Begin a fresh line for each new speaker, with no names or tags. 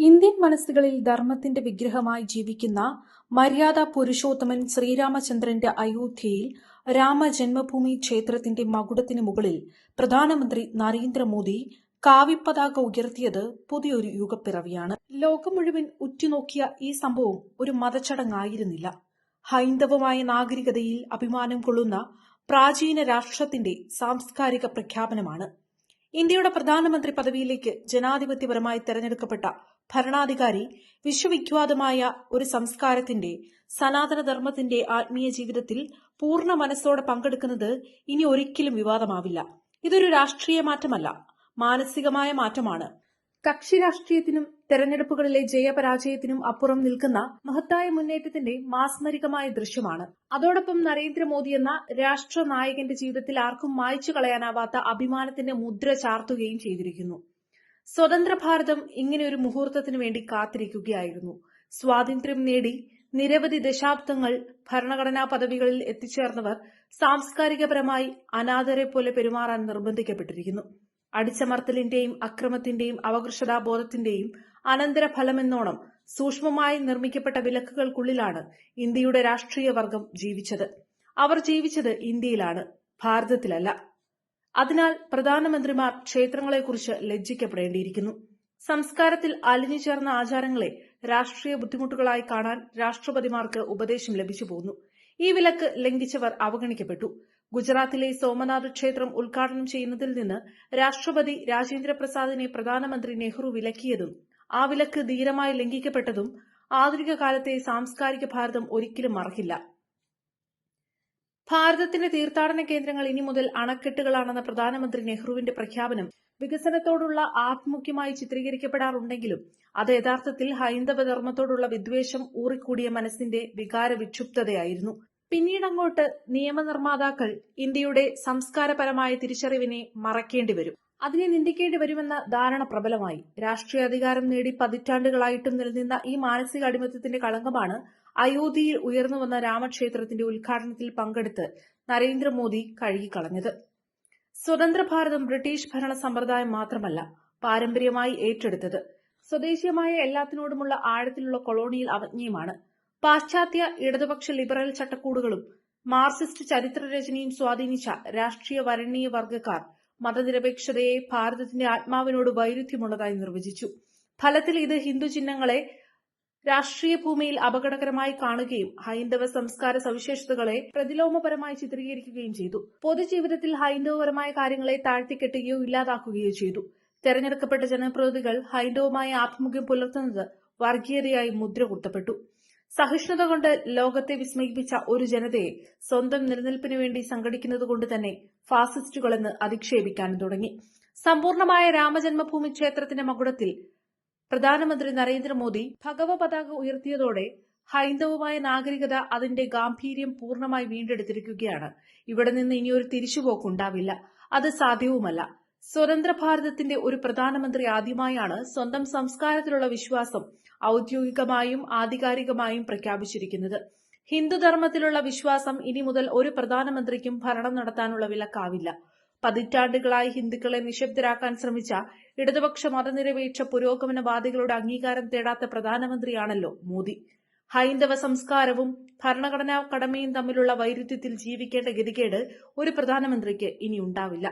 Indian മനസ്സുകളിൽ ധർമ്മത്തിന്റെ വിഗ്രഹമായി ജീവിക്കുന്ന മര്യാദ പുരുഷോത്തമൻ ശ്രീരാമചന്ദ്രന്റെ അയോധ്യയിൽ രാമജന്മഭൂമി ക്ഷേത്രത്തിന്റെ മകുടത്തിന് മുകളിൽ പ്രധാനമന്ത്രി നരേന്ദ്രമോദി കാവിപ്പതാക ഉയർത്തിയത് പുതിയൊരു യുഗപ്പിറവിയാണ്. ലോകം മുഴുവൻ ഉറ്റുനോക്കിയ ഈ സംഭവം ഒരു മതച്ചടങ്ങായിരുന്നില്ല. ഹൈന്ദവമായ നാഗരികതയിൽ അഭിമാനം കൊള്ളുന്ന പ്രാചീന രാഷ്ട്രത്തിന്റെ സാംസ്കാരിക പ്രഖ്യാപനമാണ്. ഇന്ത്യയുടെ പ്രധാനമന്ത്രി പദവിയിലേക്ക് ജനാധിപത്യപരമായി തെരഞ്ഞെടുക്കപ്പെട്ട ഭരണാധികാരി വിശ്വവിഖ്യാതമായ ഒരു സംസ്കാരത്തിന്റെ സനാതനധർമ്മത്തിന്റെ ആത്മീയ ജീവിതത്തിൽ പൂർണ മനസ്സോടെ പങ്കെടുക്കുന്നത് ഇനി ഒരിക്കലും വിവാദമാവില്ല. ഇതൊരു രാഷ്ട്രീയ മാറ്റമല്ല മാനസികമായ മാറ്റമാണ്. കക്ഷി രാഷ്ട്രീയത്തിനും തെരഞ്ഞെടുപ്പുകളിലെ ജയപരാജയത്തിനും അപ്പുറം നിൽക്കുന്ന മഹത്തായ മുന്നേറ്റത്തിന്റെ മാസ്മരികമായ ദൃശ്യമാണ്. അതോടൊപ്പം നരേന്ദ്രമോദി എന്ന രാഷ്ട്ര നായകന്റെ ജീവിതത്തിൽ ആർക്കും മായ്ച്ചു കളയാനാവാത്ത അഭിമാനത്തിന്റെ മുദ്ര ചാർത്തുകയും ചെയ്തിരിക്കുന്നു. സ്വതന്ത്ര ഭാരതം ഇങ്ങനെയൊരു മുഹൂർത്തത്തിനു വേണ്ടി കാത്തിരിക്കുകയായിരുന്നു. സ്വാതന്ത്ര്യം നേടി നിരവധി ദശാബ്ദങ്ങൾ ഭരണഘടനാ പദവികളിൽ എത്തിച്ചേർന്നവർ സാംസ്കാരികപരമായി അനാഥരെ പോലെ പെരുമാറാൻ നിർബന്ധിക്കപ്പെട്ടിരിക്കുന്നു. അടിച്ചമർത്തലിന്റെയും അക്രമത്തിന്റെയും അപകർഷതാബോധത്തിന്റെയും അനന്തരഫലമെന്നോണം സൂക്ഷ്മമായി നിർമ്മിക്കപ്പെട്ട വിലക്കുകൾക്കുള്ളിലാണ് ഇന്ത്യയുടെ രാഷ്ട്രീയ വർഗം ജീവിച്ചത്. അവർ ജീവിച്ചത് ഇന്ത്യയിലാണ് ഭാരതത്തിലല്ല. അതിനാൽ പ്രധാനമന്ത്രിമാർ ക്ഷേത്രങ്ങളെക്കുറിച്ച് ലജ്ജിക്കപ്പെടേണ്ടിയിരിക്കുന്നു. സംസ്കാരത്തിൽ അലിഞ്ഞു ചേർന്ന ആചാരങ്ങളെ രാഷ്ട്രീയ ബുദ്ധിമുട്ടുകളായി കാണാൻ രാഷ്ട്രപതിമാർക്ക് ഉപദേശം ലഭിച്ചു പോന്നു ഈ വിലക്ക് ലംഘിച്ചവർ അവഗണിക്കപ്പെട്ടു. ഗുജറാത്തിലെ സോമനാഥ് ക്ഷേത്രം ഉദ്ഘാടനം ചെയ്യുന്നതിൽ നിന്ന് രാഷ്ട്രപതി രാജേന്ദ്ര പ്രസാദിനെ പ്രധാനമന്ത്രി നെഹ്റു വിലക്കിയതും ആ വിലക്ക് ധീരമായി ലംഘിക്കപ്പെട്ടതും ആധുനിക കാലത്തെ സാംസ്കാരിക ഭാരതം ഒരിക്കലും മറക്കില്ല. ഭാരതത്തിന്റെ തീർത്ഥാടന കേന്ദ്രങ്ങൾ ഇനി മുതൽ അണക്കെട്ടുകളാണെന്ന പ്രധാനമന്ത്രി നെഹ്റുവിന്റെ പ്രഖ്യാപനം വികസനത്തോടുള്ള ആഭിമുഖ്യമായി ചിത്രീകരിക്കപ്പെടാറുണ്ടെങ്കിലും അത് യഥാർത്ഥത്തിൽ ഹൈന്ദവ ധർമ്മത്തോടുള്ള വിദ്വേഷം ഊറിക്കൂടിയ മനസ്സിന്റെ വികാര വിക്ഷുബ്ധതയായിരുന്നു പിന്നീടങ്ങോട്ട് നിയമനിർമ്മാതാക്കൾ ഇന്ത്യയുടെ സംസ്കാരപരമായ തിരിച്ചറിവിനെ മറക്കേണ്ടി വരും. അതിനെ നിന്ദിക്കേണ്ടി വരുമെന്ന ധാരണ പ്രബലമായി. രാഷ്ട്രീയ അധികാരം നേടി പതിറ്റാണ്ടുകളായിട്ടും നിലനിന്ന ഈ മാനസിക അടിമത്തത്തിന്റെ കളങ്കമാണ് അയോധ്യയിൽ ഉയർന്നു വന്ന രാമക്ഷേത്രത്തിന്റെ ഉദ്ഘാടനത്തിൽ പങ്കെടുത്ത് നരേന്ദ്രമോദി കഴുകിക്കളഞ്ഞത്. സ്വതന്ത്ര ഭാരതം ബ്രിട്ടീഷ് ഭരണ സമ്പ്രദായം മാത്രമല്ല പാരമ്പര്യമായി ഏറ്റെടുത്തത്. സ്വദേശീയമായ എല്ലാത്തിനോടുമുള്ള ആഴത്തിലുള്ള കൊളോണിയൽ അവജ്ഞയുമാണ് പാശ്ചാത്യ ഇടതുപക്ഷ ലിബറൽ ചട്ടക്കൂടുകളും മാർക്സിസ്റ്റ് ചരിത്രരചനയും സ്വാധീനിച്ച രാഷ്ട്രീയ വരണീയ വർഗക്കാർ മതനിരപേക്ഷതയെ ഭാരതത്തിന്റെ ആത്മാവിനോട് വൈരുദ്ധ്യമുള്ളതായി നിർവചിച്ചു. ഫലത്തിൽ ഇത് ഹിന്ദു ചിഹ്നങ്ങളെ രാഷ്ട്രീയ ഭൂമിയിൽ അപകടകരമായി കാണുകയും ഹൈന്ദവ സംസ്കാര സവിശേഷതകളെ പ്രതിലോമപരമായി ചിത്രീകരിക്കുകയും ചെയ്തു. പൊതുജീവിതത്തിൽ ഹൈന്ദവപരമായ കാര്യങ്ങളെ താഴ്ത്തിക്കെട്ടുകയോ ഇല്ലാതാക്കുകയോ ചെയ്തു. തെരഞ്ഞെടുക്കപ്പെട്ട ജനപ്രതിനിധികൾ ഹൈന്ദവമായ ആഭിമുഖ്യം പുലർത്തുന്നത് വർഗീയതയായി മുദ്ര കുത്തപ്പെട്ടു. സഹിഷ്ണുത കൊണ്ട് ലോകത്തെ വിസ്മയിപ്പിച്ച ഒരു ജനതയെ സ്വന്തം നിലനിൽപ്പിനു വേണ്ടി സംഘടിക്കുന്നതുകൊണ്ട് തന്നെ ഫാസിസ്റ്റുകളെന്ന് അധിക്ഷേപിക്കാനും തുടങ്ങി. സമ്പൂർണമായ രാമജന്മഭൂമി ക്ഷേത്രത്തിന്റെ മകുടത്തിൽ പ്രധാനമന്ത്രി നരേന്ദ്രമോദി ഭഗവ പതാക ഉയർത്തിയതോടെ ഹൈന്ദവമായ നാഗരികത അതിന്റെ ഗാംഭീര്യം പൂർണമായി വീണ്ടെടുത്തിരിക്കുകയാണ്. ഇവിടെ നിന്ന് ഇനിയൊരു തിരിച്ചുപോക്കുണ്ടാവില്ല. അത് സാധ്യവുമല്ല. സ്വതന്ത്ര ഭാരതത്തിന്റെ ഒരു പ്രധാനമന്ത്രി ആദ്യമായാണ് സ്വന്തം സംസ്കാരത്തിലുള്ള വിശ്വാസം ഔദ്യോഗികമായും ആധികാരികമായും പ്രഖ്യാപിച്ചിരിക്കുന്നത്. ഹിന്ദുധർമ്മത്തിലുള്ള വിശ്വാസം ഇനി മുതൽ ഒരു പ്രധാനമന്ത്രിക്കും ഭരണം നടത്താനുള്ള വിലക്കാവില്ല. പതിറ്റാണ്ടുകളായി ഹിന്ദുക്കളെ നിശബ്ദരാക്കാൻ ശ്രമിച്ച ഇടതുപക്ഷ മതനിരപേക്ഷ പുരോഗമനവാദികളുടെ അംഗീകാരം തേടാത്ത പ്രധാനമന്ത്രിയാണല്ലോ മോദി. ഹൈന്ദവ സംസ്കാരവും ഭരണഘടനാ കടമയും തമ്മിലുള്ള വൈരുദ്ധ്യത്തിൽ ജീവിക്കേണ്ട ഗതികേട് ഒരു പ്രധാനമന്ത്രിക്ക് ഇനി ഉണ്ടാവില്ല.